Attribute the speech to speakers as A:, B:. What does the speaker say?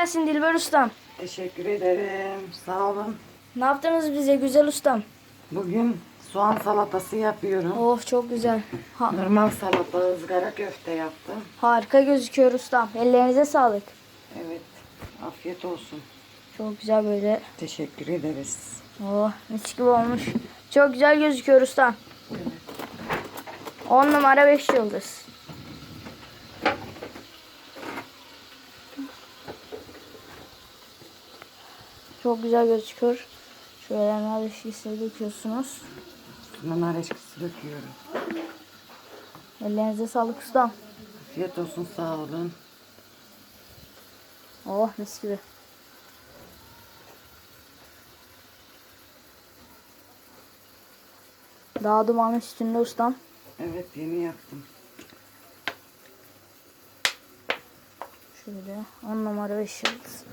A: gelsin Dilber ustam.
B: Teşekkür ederim. Sağ olun.
A: Ne yaptınız bize güzel ustam?
B: Bugün soğan salatası yapıyorum.
A: Oh çok güzel. Ha,
B: Normal salata, ızgara köfte yaptım.
A: harika gözüküyor ustam. Ellerinize sağlık.
B: Evet. Afiyet olsun.
A: Çok güzel böyle.
B: Teşekkür ederiz.
A: Oh mis gibi olmuş. Çok güzel gözüküyor ustam. 10 numara 5 yıldız. Çok güzel gözüküyor. Şöyle nar şişe döküyorsunuz.
B: Nar ekşisi döküyorum.
A: Ellerinize sağlık ustam.
B: Afiyet olsun sağ olun.
A: Oh mis gibi. Daha dumanın üstünde ustam.
B: Evet yeni yaptım.
A: Şöyle 10 numara 5 yıldız.